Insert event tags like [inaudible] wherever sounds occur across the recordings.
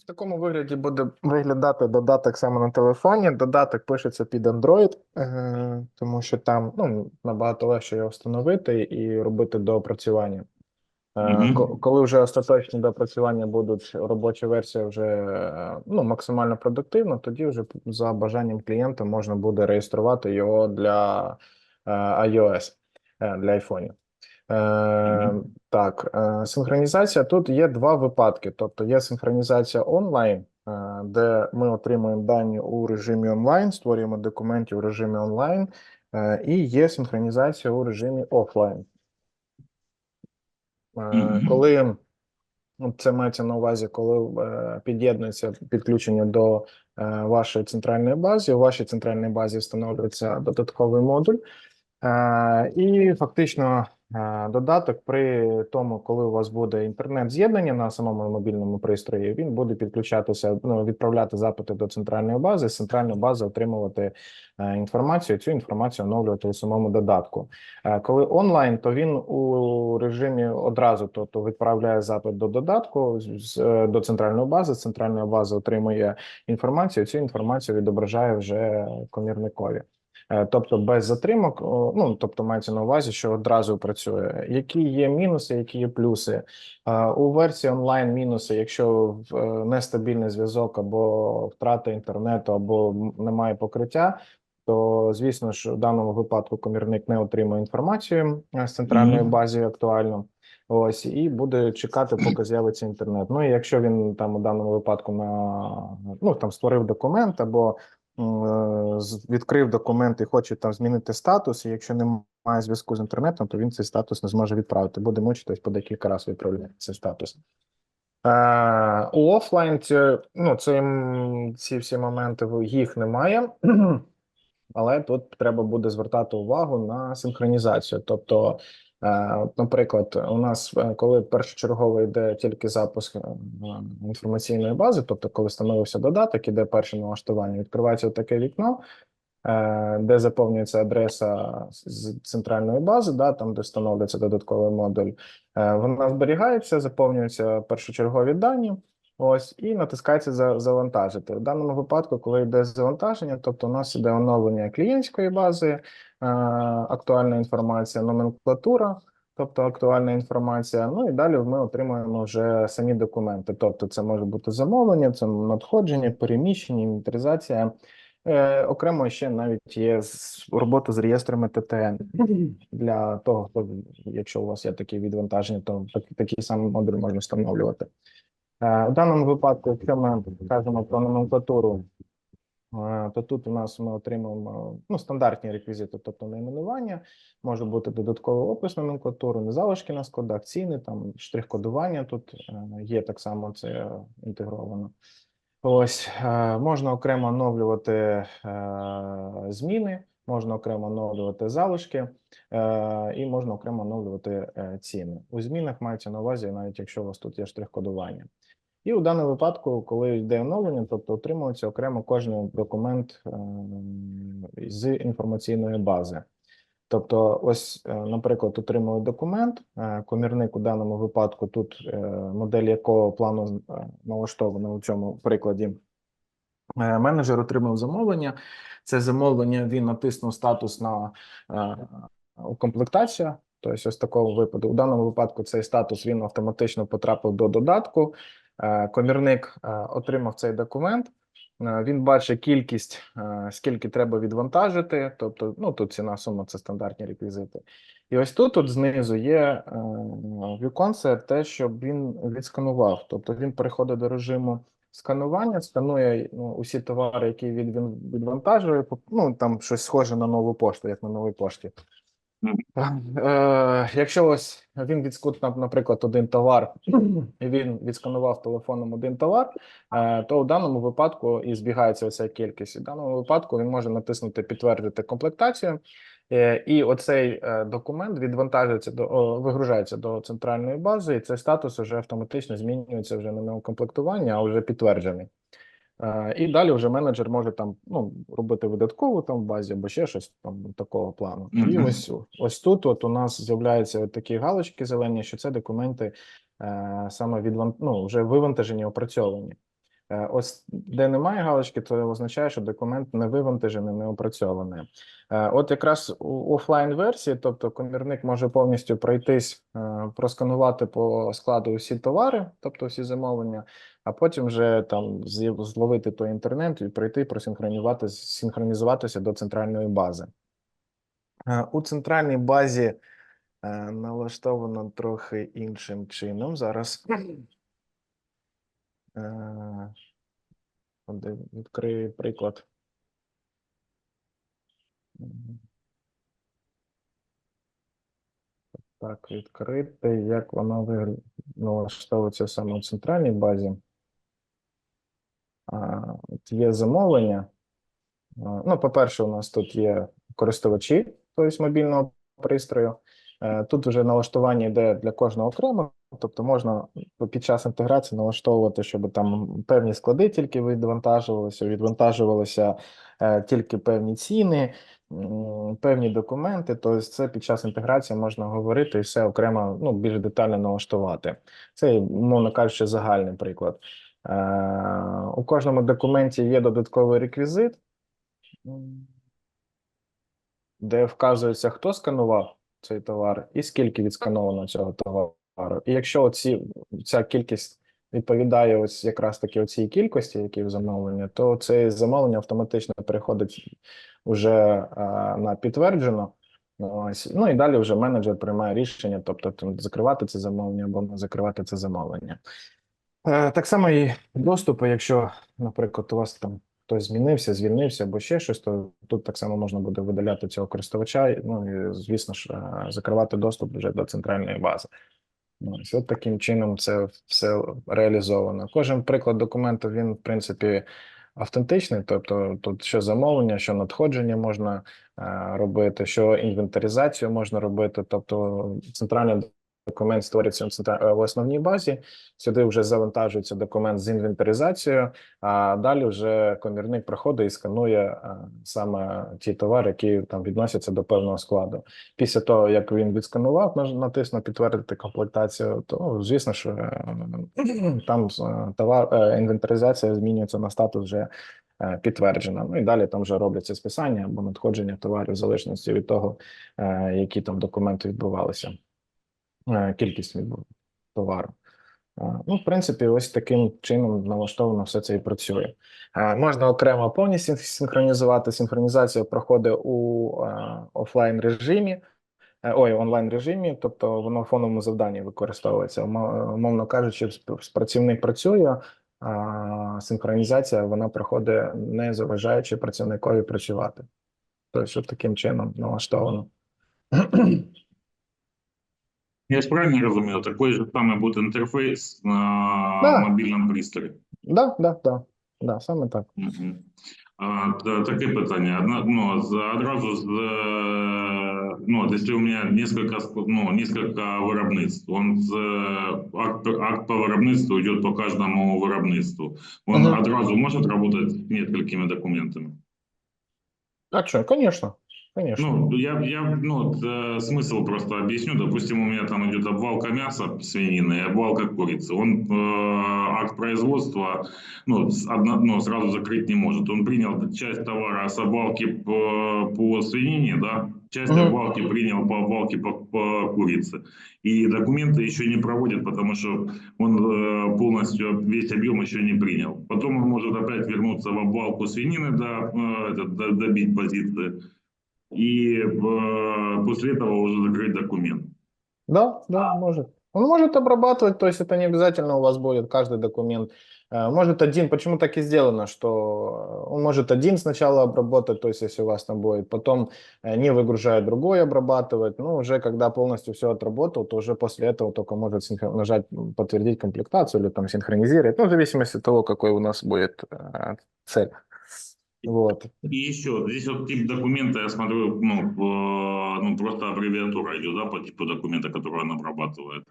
В такому вигляді буде виглядати додаток саме на телефоні. Додаток пишеться під Android, е, тому що там ну, набагато легше його встановити і робити доопрацювання. Мгм. Коли вже остаточні доопрацювання будуть, робоча версія вже е, ну, максимально продуктивна, тоді вже за бажанням клієнта можна буде реєструвати його для iOS, для iPhone. Е, так, е, синхронізація. Тут є два випадки. Тобто є синхронізація онлайн, е, де ми отримуємо дані у режимі онлайн, створюємо документи у режимі онлайн, е, і є синхронізація у режимі офлайн. Е, Коли ну, це мається на увазі, коли е, під'єднується підключення до е, вашої центральної бази, у вашій центральній базі встановлюється додатковий модуль, е, і фактично додаток при тому, коли у вас буде інтернет-з'єднання на самому мобільному пристрої, він буде підключатися, ну, відправляти запити до центральної бази, з центральної бази отримувати е, інформацію, цю інформацію оновлювати у самому додатку. Е, Коли онлайн, то він у режимі одразу, тобто відправляє запит до додатку е, до центральної бази. З центральної бази отримує інформацію. Цю інформацію відображає вже комірникові. Е, Тобто без затримок, ну тобто мається на увазі, що одразу працює. Які є мінуси, які є плюси Е, у версії онлайн мінуси, якщо е, нестабільний зв'язок або втрата інтернету, або немає покриття, то звісно ж в даному випадку комірник не отримує інформацію з центральної бази актуально. Ось і буде чекати, поки з'явиться інтернет. Ну і якщо він там у даному випадку на ну там створив документ або відкрив документ і хоче там змінити статус, і якщо немає зв'язку з інтернетом, то він цей статус не зможе відправити. Буде мучитись по декілька разів відправляти цей статус. Е, у офлайн ну, це, ці всі моменти їх немає, [clears throat] але тут треба буде звертати увагу на синхронізацію. Тобто, е, от, наприклад, у нас, е, коли першочергово йде тільки запуск е, інформаційної бази, тобто, коли встановився додаток, іде перше налаштування, відкривається таке вікно, е, де заповнюється адреса з центральної бази, да, там, де встановлюється додатковий модуль. Е, Вона зберігається, заповнюються першочергові дані. Ось і натискається за завантажити. В даному випадку, коли йде завантаження, тобто у нас іде оновлення клієнтської бази, е, актуальна інформація, номенклатура, тобто актуальна інформація. Ну і далі ми отримуємо вже самі документи. Тобто, це може бути замовлення, це надходження, переміщення, інвентаризація. Е, окремо ще навіть є робота з реєстрами ТТН для того, хто, якщо у вас є такі відвантаження, то так, такий самий модуль можна встановлювати. Е, У даному випадку, якщо ми кажемо про номенклатуру, е, то тут у нас ми отримуємо ну, стандартні реквізити, тобто найменування, може бути додатковий опис номенклатури, не залишки на складах, ціни, там штрих-кодування тут е, є так само це е, інтегровано. Ось е, можна окремо оновлювати е, зміни, можна окремо оновлювати залишки, е, і можна окремо оновлювати е, ціни. У змінах мається на увазі, навіть якщо у вас тут є штрих-кодування. І у даному випадку, коли йде оновлення, тобто отримується окремо кожен документ е, з інформаційної бази. Тобто, ось, е, наприклад, отримую документ, е, комірник у даному випадку, тут модель якого плану налаштована у цьому прикладі. Менеджер отримав замовлення. Це замовлення він натиснув статус на комплектація. Тобто, ось такого випаду. У даному випадку цей статус він автоматично потрапив до додатку. Е, Комірник е, отримав цей документ. Е, Він бачить кількість, скільки треба відвантажити. Тобто, ну тут ціна сума це стандартні реквізити. І ось тут, от знизу є віконце, те, щоб він відсканував. Тобто він переходить до режиму сканування, сканує ну, усі товари, які він відвантажує. Ну там щось схоже на нову пошту, як на новій пошті. Е, якщо ось він відскутнув, наприклад, один товар, і він відсканував телефоном один товар, е, то у даному випадку і збігається оця кількість. У даному випадку він може натиснути підтвердити комплектацію, е, і оцей документ відвантажується до вигружається до центральної бази, і цей статус вже автоматично змінюється вже не на укомплектування, а вже підтверджений. Е, І далі вже менеджер може там ну робити видаткову там в базі або ще щось там такого плану. І ось ось тут, от у нас з'являються такі галочки зелені, що це документи е, саме від ну, вже вивантажені, опрацьовані. Е, Ось де немає галочки, то означає, що документ не вивантажений, не опрацьований. Е, От якраз у офлайн версії, тобто комірник може повністю пройтись, е, просканувати по складу всі товари, тобто всі замовлення, а потім вже там зловити той інтернет і пройти, просинхронізувати, синхронізуватися до центральної бази. Е, У центральній базі е, налаштовано трохи іншим чином. Зараз е, відкрию приклад. Так, відкрити, як воно налаштовується саме у центральній базі. От є замовлення. Ну, по-перше, у нас тут є користувачі, тобто мобільного пристрою. Е, Тут вже налаштування йде для кожного окремо, тобто можна під час інтеграції налаштовувати, щоб там певні склади тільки відвантажувалися, відвантажувалися е, тільки певні ціни, певні документи. Тобто, це під час інтеграції можна говорити і все окремо ну, більш детально налаштувати. Це, мовно кажучи, загальний приклад. Е, У кожному документі є додатковий реквізит, де вказується, хто сканував цей товар і скільки відскановано цього товару. І якщо оці, ця кількість відповідає ось якраз таки оцій кількості, які в замовленні, то це замовлення автоматично переходить уже а, на підтверджено. Ось. Ну і далі вже менеджер приймає рішення, тобто там, закривати це замовлення або не закривати це замовлення. Е, Так само і доступи, якщо, наприклад, у вас там хтось змінився, звільнився або ще щось, то тут так само можна буде видаляти цього користувача. Ну і звісно ж, е, закривати доступ вже до центральної бази. Ось от таким чином це все реалізовано. Кожен приклад документу він, в принципі, автентичний, тобто тут що замовлення, що надходження можна е, робити, що інвентаризацію можна робити. Тобто центральний документ створюється е, в основній базі. Сюди вже завантажується документ з інвентаризацією, а далі вже комірник проходить і сканує е, саме ті товари, які там відносяться до певного складу. Після того, як він відсканував, натиснув підтвердити комплектацію, то звісно, що е, [clears throat] там товар інвентаризація змінюється на статус вже підтверджена. Ну і далі там вже робляться списання або надходження товарів в залежності від того, які там документи відбувалися, кількість відбув товару. Е, Ну, в принципі, ось таким чином налаштовано все це і працює. Е, Можна окремо повністю синхронізувати. Синхронізація проходить у е, офлайн режимі, е, ой, онлайн режимі, тобто воно в фоновому завданні використовується. Мо- Умовно кажучи, працівник працює, а синхронізація вона проходить не заважаючи працівникові працювати. Тобто, таким чином налаштовано. Я ж правильно розумію, такий же самий буде інтерфейс на Да. мобільному пристрої. Да, да, да, да, саме так. Мгм. А, та- таке питання. Одна, ну, з, одразу з, е, ну, от якщо у мене несколько, ск- ну, несколько виробництв, он з, е, акт, акт по виробництву йде по кожному виробництву. Он Мгм. одразу може працювати з несколькими документами? А що, звісно, звісно. Ну, я, я ну, вот, э, смысл просто объясню. Допустим, у меня там идет обвалка мяса свинины и обвалка курицы. Он э, акт производства ну, с- одно, ну, сразу закрыть не может. Он принял часть товара с обвалки по, по свинине, да, часть Мгм. обвалки принял по обвалке по, по курице. И документы еще не проводят, потому что он э, полностью весь объем еще не принял. Потом он может опять вернуться в обвалку свинины, да, э, это, до- добить позиции и э, после этого уже закрыть документ. Да, да, может. Он может обрабатывать, то есть это не обязательно у вас будет каждый документ. Э, Может один, почему так и сделано, что он может один сначала обработать, то есть если у вас там будет, потом э, не выгружая другой обрабатывать. Ну, уже когда полностью все отработал, то уже после этого только может синхро- нажать подтвердить комплектацию или там синхронизировать, ну, в зависимости от того, какой у нас будет цель. Вот. И еще, здесь вот тип документа, я смотрю, ну, э, ну просто аббревиатура идет, да, по типу документа, который он обрабатывает.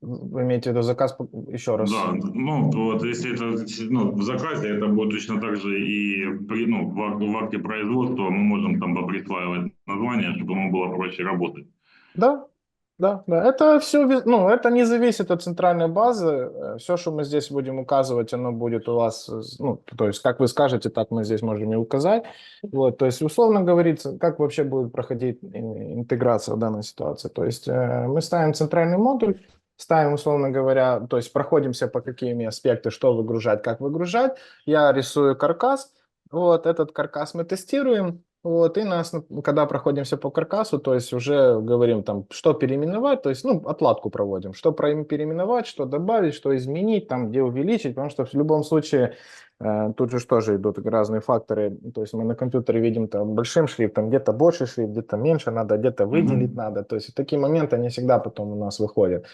Вы имеете в виду заказ по- еще раз? Да, ну, вот если это, ну, в заказе, это будет точно так же и при, ну, в, в акте производства мы можем там присваивать название, чтобы ему было проще работать. Да, Да, да, это все, ну, это не зависит от центральной базы. Все, что мы здесь будем указывать, оно будет у вас, э, ну, то есть, как вы скажете, так мы здесь можем и указать. Вот, то есть, условно говорится, как вообще будет проходить э, интеграция в данной ситуации. То есть, э, мы ставим центральный модуль, ставим, условно говоря, то есть, проходимся по какими аспекты, что выгружать, как выгружать. Я рисую каркас, вот, этот каркас мы тестируем, вот, и нас, ну, когда проходимся по каркасу, то есть уже говорим там, что переименовать, то есть, ну, отладку проводим, что переименовать, что добавить, что изменить, там, где увеличить, потому что в любом случае э, тут же тоже идут разные факторы, то есть мы на компьютере видим там большим шрифтом, где-то больше шрифт, где-то меньше надо, где-то выделить надо, то есть такие моменты, они всегда потом у нас выходят.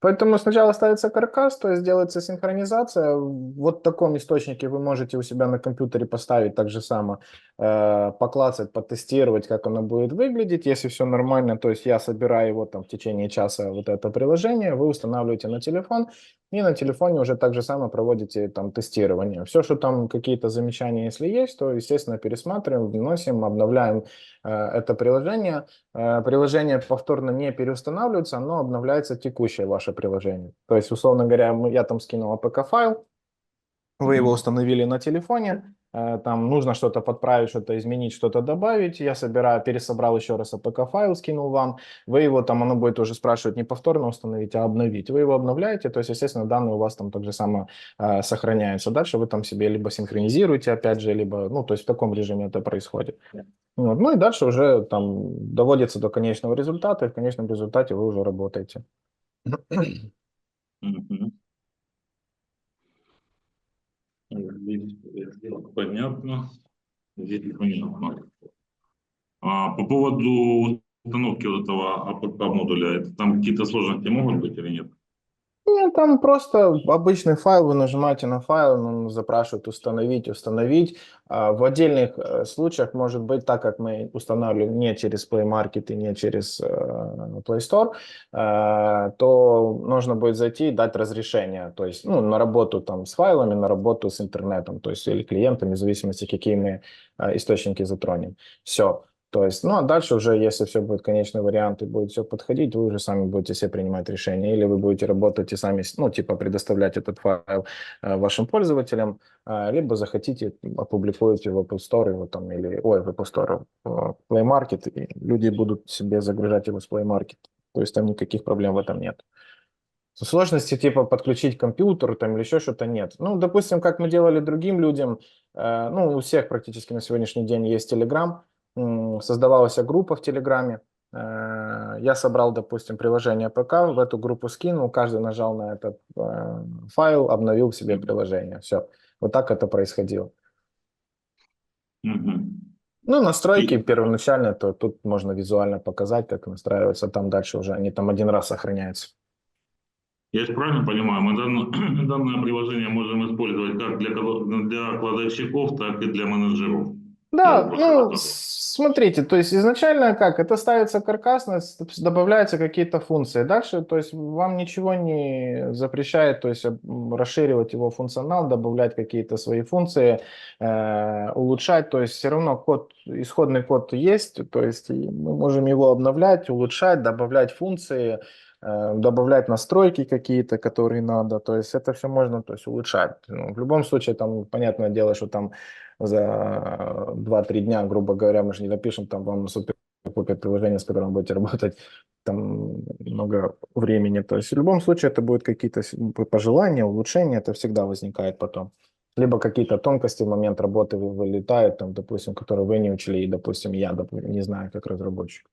Поэтому сначала ставится каркас, то есть делается синхронизация. Вот в таком источнике вы можете у себя на компьютере поставить так же само, э, поклацать, потестировать, как оно будет выглядеть. Если все нормально, то есть я собираю его там в течение часа, вот это приложение, вы устанавливаете на телефон, и на телефоне уже так же само проводите там тестирование. Все, что там какие-то замечания, если есть, то, естественно, пересматриваем, вносим, обновляем э, это приложение. Э, Приложение повторно не переустанавливается, но обновляется текущее ваше приложение. То есть, условно говоря, я там скинул APK-файл, вы его установили на телефоне, э, там нужно что-то подправить, что-то изменить, что-то добавить. Я собираю, пересобрал еще раз APK-файл, скинул вам. Вы его там, оно будет уже спрашивать не повторно установить, а обновить. Вы его обновляете, то есть, естественно, данные у вас там так же само э, сохраняются. Дальше вы там себе либо синхронизируете, опять же, либо, ну, то есть в таком режиме это происходит. Вот. Ну и дальше уже там доводится до конечного результата, и в конечном результате вы уже работаете. Понятно. Здесь понятно. А по поводу установки вот этого APK модуля, это там какие-то сложности могут быть или нет? Нет, там просто обычный файл, вы нажимаете на файл, он запрашивает установить, установить. А В отдельных э, случаях может быть так, как мы устанавливаем не через Play Market и не через э, Play Store, э, то нужно будет зайти и дать разрешение, то есть ну, на работу там с файлами, на работу с интернетом, то есть или клиентами, в зависимости, какие мы источники затронем. Все. То есть, ну а дальше уже, если все будет конечный вариант и будет все подходить, вы уже сами будете себе принимать решение. Или вы будете работать и сами, ну, типа, предоставлять этот файл э, вашим пользователям, э, либо захотите, опубликуете в Apple Store его там, или, ой, в Apple Store, в Play Market, и люди будут себе загружать его с Play Market. То есть там никаких проблем в этом нет. Сложности типа подключить компьютер там или еще что-то нет. Ну, допустим, как мы делали другим людям, э, ну, у всех практически на сегодняшний день есть Telegram, создавалась группа в Телеграме, Э, я собрал, допустим, приложение ПК, в эту группу скинул, каждый нажал на этот э, файл, обновил себе приложение. Все. Вот так это происходило. Ну, настройки И- первоначально, то тут можно визуально показать, как настраивается, там дальше уже они там один раз сохраняются. Я же правильно понимаю, мы данное, [clears throat] данное приложение можем использовать как для, для кладовщиков, так и для менеджеров. Да, Ну, ну, смотрите, то есть изначально как, это ставится каркасно, добавляются какие-то функции. Дальше, то есть вам ничего не запрещает, то есть расширивать его функционал, добавлять какие-то свои функции, э, улучшать, то есть все равно код, исходный код есть, то есть мы можем его обновлять, улучшать, добавлять функции, добавлять настройки какие-то, которые надо, то есть это все можно, то есть улучшать. Ну, в любом случае, там, понятное дело, что там за 2-3 дня, грубо говоря, мы же не напишем там вам супер пупер приложение, с которым будете работать там много времени. То есть в любом случае это будут какие-то пожелания, улучшения, это всегда возникает потом. Либо какие-то тонкости в момент работы вы- вылетают, там, допустим, которые вы не учли, и, допустим, я доп- не знаю, как разработчик.